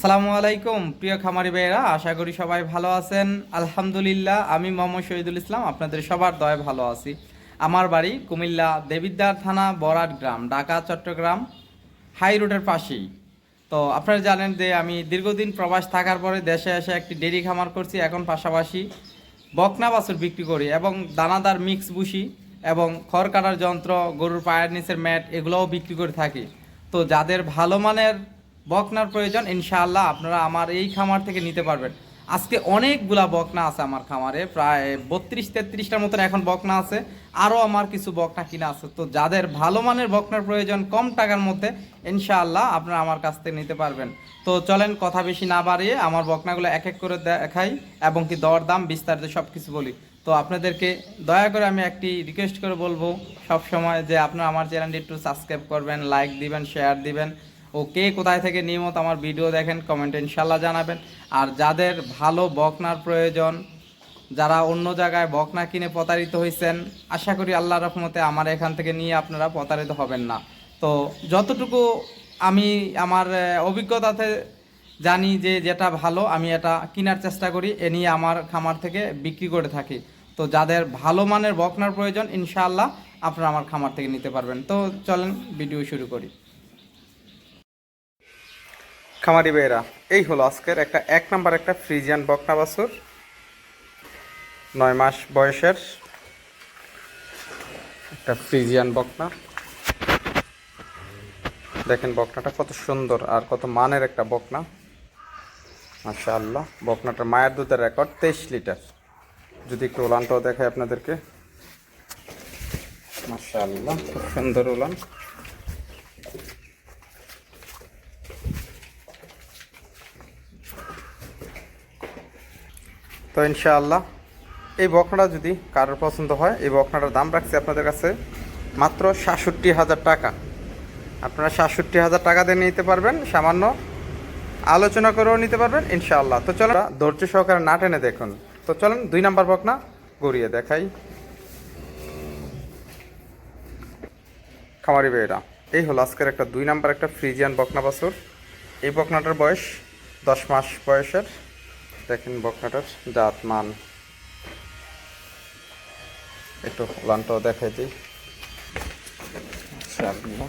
আসসালামু আলাইকুম, প্রিয় খামারি ভাইয়েরা, আশা করি সবাই ভালো আছেন। আলহামদুলিল্লাহ, আমি মোহাম্মদ শহীদুল ইসলাম, আপনাদের সবার দয়ে ভালো আছি। আমার বাড়ি কুমিল্লা, দেবিদ্বার থানা, বরাট গ্রাম, ঢাকা, চট্টগ্রাম, হাই রোডের পাশেই। তো আপনারা জানেন যে আমি দীর্ঘদিন প্রবাস থাকার পরে দেশে এসে একটি ডেরি খামার করছি, এখন পাশাপাশি বকনা বাছুর বিক্রি করি এবং দানাদার মিক্স বুসি এবং খড় কাটার যন্ত্র, গরুর পায়ের নিচের ম্যাট, এগুলোও বিক্রি করে থাকি। তো যাদের ভালো মানের বকনার প্রয়োজন, ইনশাআল্লাহ আপনারা আমার এই খামার থেকে নিতে পারবেন। আজকে অনেকগুলা বকনা আছে আমার খামারে, প্রায় বত্রিশ তেত্রিশটার মতন এখন বকনা আছে, আরও আমার কিছু বকনা কিনা আছে। তো যাদের ভালো মানের বকনার প্রয়োজন কম টাকার মধ্যে, ইনশাআল্লাহ আপনারা আমার কাছ থেকে নিতে পারবেন। তো চলেন কথা বেশি না বাড়িয়ে আমার বকনাগুলো এক এক করে দেখাই এবং কি দর দাম বিস্তারিত সব কিছু বলি। তো আপনাদেরকে দয়া করে আমি একটি রিকোয়েস্ট করে বলব সব সময় যে আপনারা আমার চ্যানেলটি একটু সাবস্ক্রাইব করবেন লাইক দিবেন শেয়ার দিবেন। ও কে কোথায় থেকে নিয়মিত আমার ভিডিও দেখেন কমেন্টে ইনশাল্লাহ জানাবেন। আর যাদের ভালো বকনার প্রয়োজন, যারা অন্য জায়গায় বকনা কিনে প্রতারিত হয়েছেন আশা করি আল্লাহ রহমতে আমার এখান থেকে নিয়ে আপনারা প্রতারিত হবেন না। তো যতটুকু আমি আমার অভিজ্ঞতাতে জানি যে যেটা ভালো, আমি এটা কেনার চেষ্টা করি, এ নিয়ে আমার খামার থেকে বিক্রি করে থাকি। তো যাদের ভালো মানের বকনার প্রয়োজন, ইনশাআল্লাহ আপনারা আমার খামার থেকে নিতে পারবেন। তো চলেন, ভিডিও শুরু করি। খামারি বেয়েরা এই হলো আজকের একটা এক নাম্বার একটা ফ্রিজিয়ান বকনা বাছুর। নয় মাস বয়সের একটা ফ্রিজিয়ান বকনা। দেখেন বকনাটা কত সুন্দর আর কত মানের একটা বকনা। মাশা আল্লাহ বকনাটার মায়ের দুধের রেকর্ড তেইশ লিটার। যদি একটু উলানটাও দেখায় আপনাদেরকে। মাশা আল্লাহ খুব সুন্দর উলান। তো ইনশাআল্লাহ, এই বকনাটা যদি কারোর পছন্দ হয়, এই বকনাটার দাম রাখছি আপনাদের কাছে মাত্র সাতষট্টি হাজার টাকা। আপনারা সাতষট্টি হাজার টাকা দিয়ে নিতে পারবেন, সামান্য আলোচনা করেও নিতে পারবেন, ইনশাআল্লাহ। তো চলো ধৈর্য সহকারে না টেনে দেখুন। তো চলেন, দুই নাম্বার বকনা গড়িয়ে দেখাই। খামারি বেয়েরা এই হলো আজকের একটা দুই নাম্বার একটা ফ্রিজিয়ান বকনা বাছুর। এই বকনাটার বয়স দশ মাস বয়সের। দেখেন বকনাটার জাত মান। একটু লানটাও দেখাই দিই। মাশাআল্লাহ।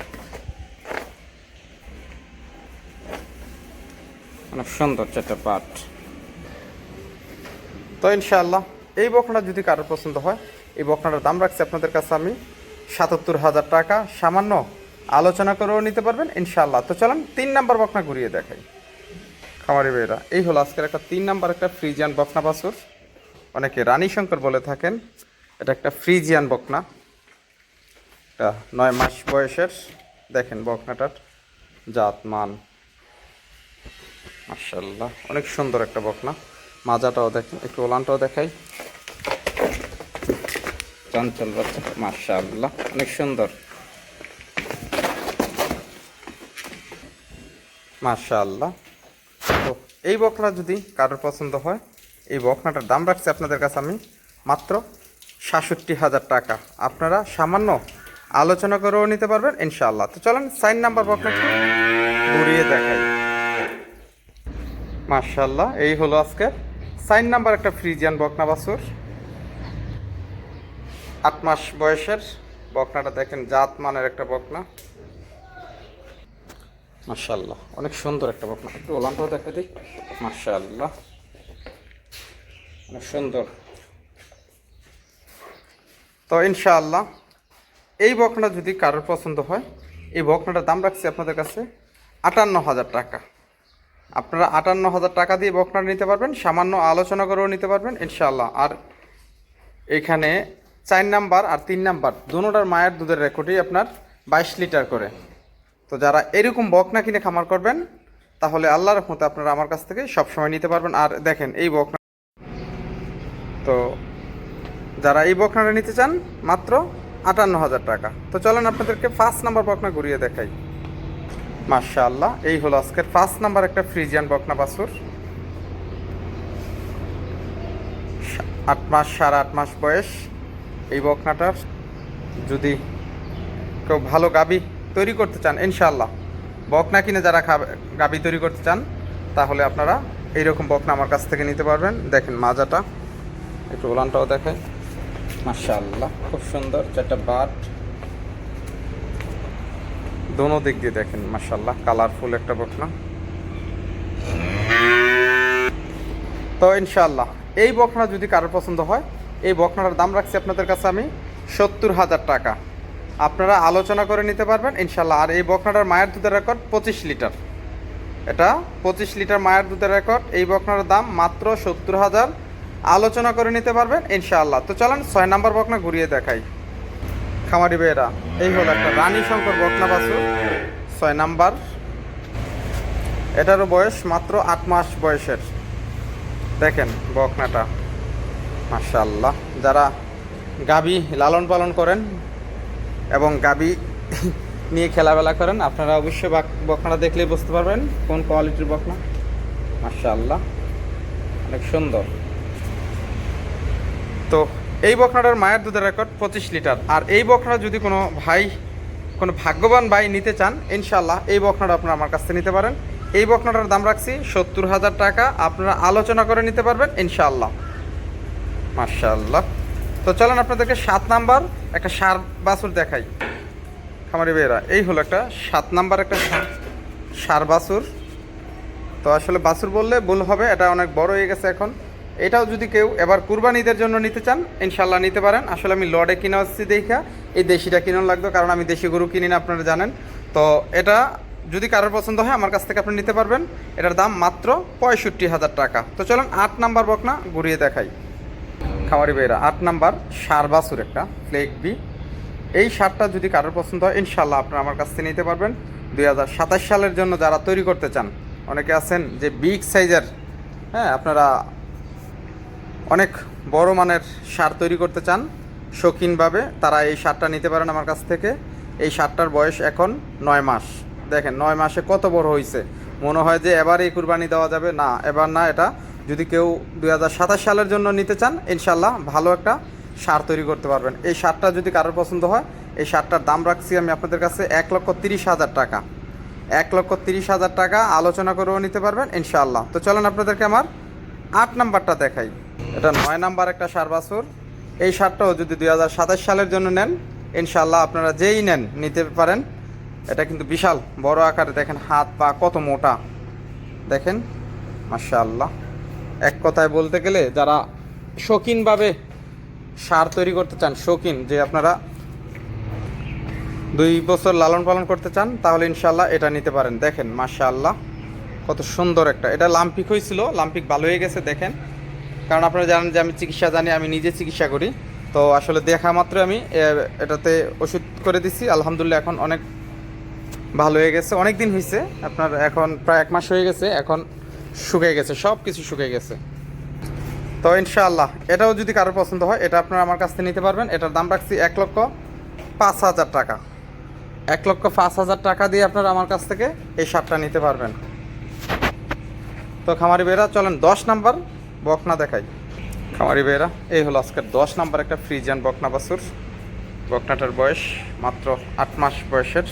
অনেক সুন্দর চারটা পাট। তো ইনশাআল্লাহ, এই বকনাটা যদি কারোর পছন্দ হয়, এই বকনাটার দাম রাখছি আপনাদের কাছে আমি সাতাত্তর হাজার টাকা। সামান্য আলোচনা করেও নিতে পারবেন ইনশাআল্লাহ। তো চলেন, তিন নাম্বার বকনা ঘুরিয়ে দেখাই। খামারি বেয়েরা এই হলো আজকের একটা তিন নাম্বার একটা ফ্রিজিয়ান বকনা বাছুর। অনেকে রানী শঙ্কর বলে থাকেন, এটা একটা ফ্রিজিয়ান বকনা। এটা নয় মাস বয়সের, দেখেন বকনাটার জাত, মান। মার্শাল্লাহ অনেক সুন্দর একটা বকনা। মাজাটাও দেখেন, একটু ওলানটাও দেখাই। চঞ্চল বাচ্চা মার্শাল্লাহ অনেক সুন্দর। মার্শাল্লাহ তো এই বকনা যদি কারোর পছন্দ হয়, এই বকনাটার দাম রাখছি আপনাদের কাছে আমি মাত্র সাতষট্টি হাজার টাকা। আপনারা সামান্য আলোচনা করেও নিতে পারবেন, ইনশাআল্লাহ। তো চলেন, সাইন নাম্বার বকনাটি ঘুরিয়ে দেখাই। মার্শাল্লাহ এই হলো আজকে সাইন নাম্বার একটা ফ্রিজিয়ান বকনা বাছুর। আট মাস বয়সের বকনাটা দেখেন, জাত মানের একটা বকনা। মার্শাল্লাহ অনেক সুন্দর একটা বকনা। একটু ওলানটাও দেখা দিই। মার্শাল্লাহ অনেক সুন্দর। তো ইনশাআল্লাহ, এই বকনা যদি কারোর পছন্দ হয়, এই বকনাটার দাম রাখছি আপনাদের কাছে আটান্ন হাজার টাকা। আপনারা আটান্ন হাজার টাকা দিয়ে বকনা নিতে পারবেন, সামান্য আলোচনা করেও নিতে পারবেন, ইনশাআল্লাহ। আর এখানে চার নাম্বার আর তিন নাম্বার দুটোটার মায়ের দুধের রেকর্ডই আপনার বাইশ লিটার করে। তো যারা এরকম বকনা কিনে খামার করবেন, তাহলে আল্লাহর রহমতে আপনারা আমার কাছ থেকে সবসময় নিতে পারবেন। আর দেখেন, এই বকনা তো যারা এই বকনাটা নিতে চান, মাত্র আটান্ন হাজার টাকা। তো চলেন আপনাদেরকে ফার্স্ট নাম্বার বকনা ঘুরিয়ে দেখাই। মাশাআল্লাহ, এই হলো আজকের ফার্স্ট নাম্বার একটা ফ্রিজিয়ান বকনা বাছুর। সা- আট মাস, সাড়ে আট মাস বয়স। এই বকনাটার যদি কেউ ভালো গাবি তৈরি করতে চান, ইনশাআল্লাহ। বকনা কিনে যারা গাবি তৈরি করতে চান, তাহলে আপনারা এইরকম বকনা আমার কাছ থেকে নিতে পারবেন। দেখেন মাজাটা, একটু ওলানটাও দেখায় মাশাআল্লাহ, খুব সুন্দর, চারটা বাট। দোনো দিক দিয়ে দেখেন, মাশাআল্লাহ, কালারফুল একটা বকনা তো ইনশাল্লাহ এই বকনা যদি কারোর পছন্দ হয়, এই বকনাটার দাম রাখছি আপনাদের কাছে আমি সত্তর হাজার টাকা। আপনারা আলোচনা করে নিতে পারবেন ইনশাল্লাহ আর এই বকনাটার মায়ের দুধের রেকর্ড পঁচিশ লিটার। এটা পঁচিশ লিটার মায়ের দুধের রেকর্ড। এই বকনার দাম মাত্র সত্তর হাজার। আলোচনা করে নিতে পারবেন, ইনশাআল্লাহ। তো চলেন, ছয় নাম্বার বকনা ঘুরিয়ে দেখাই। খামারি বেয়েরা এই হলো একটা রানী শঙ্কর বকনা বাসু ছয় নাম্বার। এটারও বয়স মাত্র আট মাস বয়সের। দেখেন বকনাটা মাশাআল্লাহ। যারা গাবি লালন পালন করেন এবং গাবি নিয়ে খেলাবেলা করেন। আপনারা অবশ্যই বকনাটা দেখলেই বুঝতে পারবেন কোন কোয়ালিটির বকনা মাশাআল্লাহ, অনেক সুন্দর। তো এই বকনাটার মায়ের দুধের রেকর্ড পঁচিশ লিটার। আর এই বকনাটা যদি কোনো ভাই, কোনো ভাগ্যবান ভাই নিতে চান ইনশাল্লাহ এই বকনাটা আপনারা আমার কাছ থেকে নিতে পারেন। এই বকনাটার দাম রাখছি সত্তর হাজার টাকা। আপনারা আলোচনা করে নিতে পারবেন ইনশাল্লাহ মার্শাল্লাহ তো চলেন আপনাদেরকে সাত নাম্বার একটা সার বাছুর দেখাই। খামারি বেয়েরা এই হলো একটা সাত নাম্বার একটা সার বাছুর। তো আসলে বাছুর বললে ভুল হবে, এটা অনেক বড় হয়ে গেছে এখন। এটাও যদি কেউ এবার কুরবানিদের জন্য নিতে চান ইনশাল্লাহ নিতে পারেন। আসলে আমি লড়ে কিনে আসছি দেখা, এই দেশিটা কিনে লাগতো, কারণ আমি দেশি গরু কিনি না, আপনারা জানেন। তো এটা যদি কারোর পছন্দ হয়, আমার কাছ থেকে আপনি নিতে পারবেন। এটার দাম মাত্র পঁয়ষট্টি হাজার টাকা। তো চলেন আট নাম্বার বকনা ঘুরিয়ে দেখাই। খামারি বেয়েরা আট নাম্বার সার বাছুর একটা ফ্লেক বি এই সারটা যদি কারোর পছন্দ হয় ইনশাল্লাহ আপনারা আমার কাছ থেকে নিতে পারবেন। দু হাজার সাতাশ সালের জন্য যারা তৈরি করতে চান, অনেকে আছেন যে বিগ সাইজের হ্যাঁ আপনারা অনেক বড় মানের সার তৈরি করতে চান, শৌখিনভাবে তারা এই সারটা নিতে পারেন আমার কাছ থেকে। এই সারটার বয়স এখন নয় মাস। দেখেন, নয় মাসে কত বড় হয়েছে মনে হয় যে এবার এই কুরবানি দেওয়া যাবে। না, এবার না, এটা যদি কেউ দুই হাজার সাতাশ সালের জন্য নিতে চান ইনশাল্লাহ ভালো একটা সার তৈরি করতে পারবেন। এই সারটা যদি কারোর পছন্দ হয়, এই সারটার দাম রাখছি আমি আপনাদের কাছে এক লক্ষ তিরিশ হাজার টাকা। এক লক্ষ তিরিশ হাজার টাকা আলোচনা করেও নিতে পারবেন, ইনশাআল্লাহ। তো চলেন আপনাদেরকে আমার আট নাম্বারটা দেখাই। এটা নয় নাম্বার একটা সার বাছুর। এই সারটাও যদি দুই হাজার সাতাশ সালের জন্য নেন, ইনশাআল্লাহ আপনারা যেই নেন, নিতে পারেন। এটা কিন্তু বিশাল, বড় আকারে দেখেন, হাত পা কত মোটা। দেখেন, মাশাআল্লাহ। এক কথায় বলতে গেলে যারা শৌখিনভাবে সার তৈরি করতে চান, শৌখিন, যে আপনারা দুই বছর লালন পালন করতে চান, তাহলে ইনশাল্লাহ এটা নিতে পারেন। দেখেন, মাশাআল্লাহ, কত সুন্দর একটা, এটা লাম্পিক হয়েছিল, লাম্পিক ভালো হয়ে গেছে, দেখেন। কারণ আপনারা জানেন যে আমি চিকিৎসা জানি, আমি নিজে চিকিৎসা করি। তো আসলে দেখা মাত্র আমি এটাতে ওষুধ করে দিছি, আলহামদুলিল্লাহ এখন অনেক ভালো হয়ে গেছে। অনেক দিন হয়েছে আপনার এখন প্রায় এক মাস হয়ে গেছে, এখন শুকিয়ে গেছে, সব কিছু শুকিয়ে গেছে। তো ইনশাআল্লাহ, এটাও যদি কারোর পছন্দ হয়, এটা আপনারা আমার কাছ থেকে নিতে পারবেন। এটার দাম রাখছি এক লক্ষ পাঁচ হাজার টাকা। এক লক্ষ পাঁচ হাজার টাকা দিয়ে আপনারা আমার কাছ থেকে এই সারটা নিতে পারবেন। তো খামারি বেরা চলেন দশ নাম্বার বকনা দেখাই। খামারি বেরা এই হলো আজকের দশ নাম্বার একটা ফ্রিজিয়ান বকনা বাসুর বকনাটার বয়স মাত্র আট মাস বয়সের।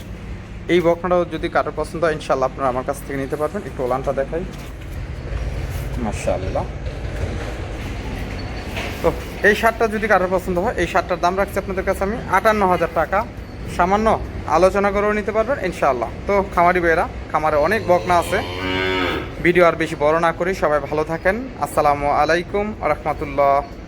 এই বকনাটাও যদি কারোর পছন্দ হয় ইনশাল্লাহ আপনারা আমার কাছ থেকে নিতে পারবেন। একটু ওলানটা দেখাই। মাশাআল্লাহ। তো, এই শার্টটা যদি কারোর পছন্দ হয়, এই শার্টটার দাম রাখছি আপনাদের কাছে আমি আটান্ন হাজার টাকা। সামান্য আলোচনা করেও নিতে পারবেন, ইনশাআল্লাহ। তো, খামারি বেয়েরা খামারে অনেক বকনা আছে। ভিডিও আর বেশি বড় না করি সবাই ভালো থাকেন। আসসালামু আলাইকুম রহমতুল্লাহ।